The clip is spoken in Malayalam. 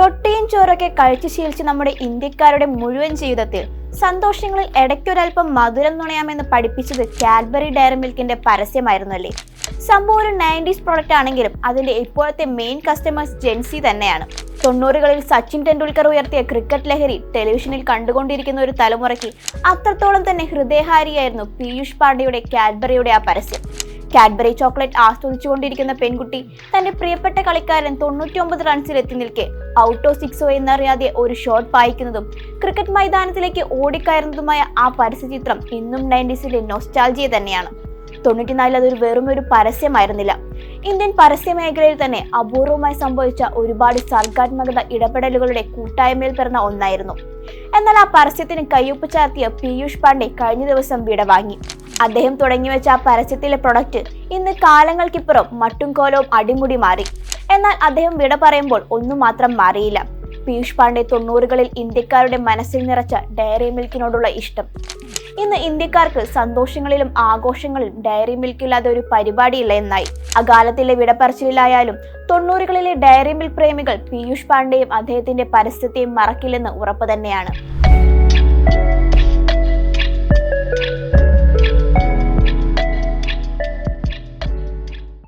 റൊട്ടിയും ചോറൊക്കെ കഴിച്ചു ശീലിച്ച് നമ്മുടെ ഇന്ത്യക്കാരുടെ മുഴുവൻ ജീവിതത്തിൽ സന്തോഷങ്ങളിൽ ഇടയ്ക്കൊരൽപ്പം മധുരം നുണയാമെന്ന് പഠിപ്പിച്ചത് കാഡ്ബറി ഡയറി മിൽക്കിന്റെ പരസ്യമായിരുന്നു അല്ലേ? സംഭവം ഒരു നയന്റീസ് പ്രോഡക്റ്റ് ആണെങ്കിലും അതിന്റെ ഇപ്പോഴത്തെ മെയിൻ കസ്റ്റമേഴ്സ് ജെൻസി തന്നെയാണ്. തൊണ്ണൂറുകളിൽ സച്ചിൻ ടെണ്ടുൽക്കർ ഉയർത്തിയ ക്രിക്കറ്റ് ലഹരി ടെലിവിഷനിൽ കണ്ടുകൊണ്ടിരിക്കുന്ന ഒരു തലമുറയ്ക്ക് അത്രത്തോളം തന്നെ ഹൃദയഹാരിയായിരുന്നു പീയൂഷ് പാണ്ഡെയുടെ കാഡ്ബറിയുടെ ആ പരസ്യം. കാഡ്ബറി ചോക്ലേറ്റ് ആസ്വദിച്ചുകൊണ്ടിരിക്കുന്ന പെൺകുട്ടി തന്റെ പ്രിയപ്പെട്ട കളിക്കാരൻ തൊണ്ണൂറ്റിയൊമ്പത് റൺസിൽ എത്തി നിൽക്കെ. ഔട്ടോ സിക്സോ എന്നറിയാതെ ഒരു ഷോട്ട് പായിക്കുന്നതും ക്രിക്കറ്റ് മൈതാനത്തിലേക്ക് ഓടിക്കയറുന്നതുമായ ആ പരസ്യചിത്രം ഇന്നും നയന്റീസിലെ നൊസ്റ്റാൾജിയ തന്നെയാണ്. തൊണ്ണൂറ്റിനാലിൽ അതൊരു വെറും ഒരു പരസ്യമായിരുന്നില്ല. ഇന്ത്യൻ പരസ്യ മേഖലയിൽ തന്നെ അപൂർവമായി സംഭവിച്ച ഒരുപാട് സർഗാത്മകത ഇടപെടലുകളുടെ കൂട്ടായ്മയിൽ പിറന്ന ഒന്നായിരുന്നു. എന്നാൽ ആ പരസ്യത്തിന് കയ്യൊപ്പ് ചാർത്തിയ പീയൂഷ് പാണ്ഡെ കഴിഞ്ഞ ദിവസം വിട വാങ്ങി അദ്ദേഹം തുടങ്ങിവെച്ച ആ പരസ്യത്തിലെ പ്രൊഡക്റ്റ് ഇന്ന് കാലങ്ങൾക്കിപ്പുറം മട്ടും കോലവും അടിമുടി മാറി. എന്നാൽ അദ്ദേഹം വിട പറയുമ്പോൾ ഒന്നും മാത്രം മാറിയില്ല. പീയൂഷ് പാണ്ഡെ തൊണ്ണൂറുകളിൽ ഇന്ത്യക്കാരുടെ മനസ്സിൽ നിറച്ച ഡയറി മിൽക്കിനോടുള്ള ഇഷ്ടം. ഇന്ന് ഇന്ത്യക്കാർക്ക് സന്തോഷങ്ങളിലും ആഘോഷങ്ങളിലും ഡയറി മിൽക്ക് ഇല്ലാതെ ഒരു പരിപാടിയില്ല എന്നായി. അകാലത്തിലെ വിടപ്പറച്ചിലായാലും തൊണ്ണൂറുകളിലെ ഡയറി മിൽക്ക് പ്രേമികൾ പീയൂഷ് പാണ്ഡെയും അദ്ദേഹത്തിന്റെ പരസ്യത്തെയും മറക്കില്ലെന്ന് ഉറപ്പു തന്നെയാണ്.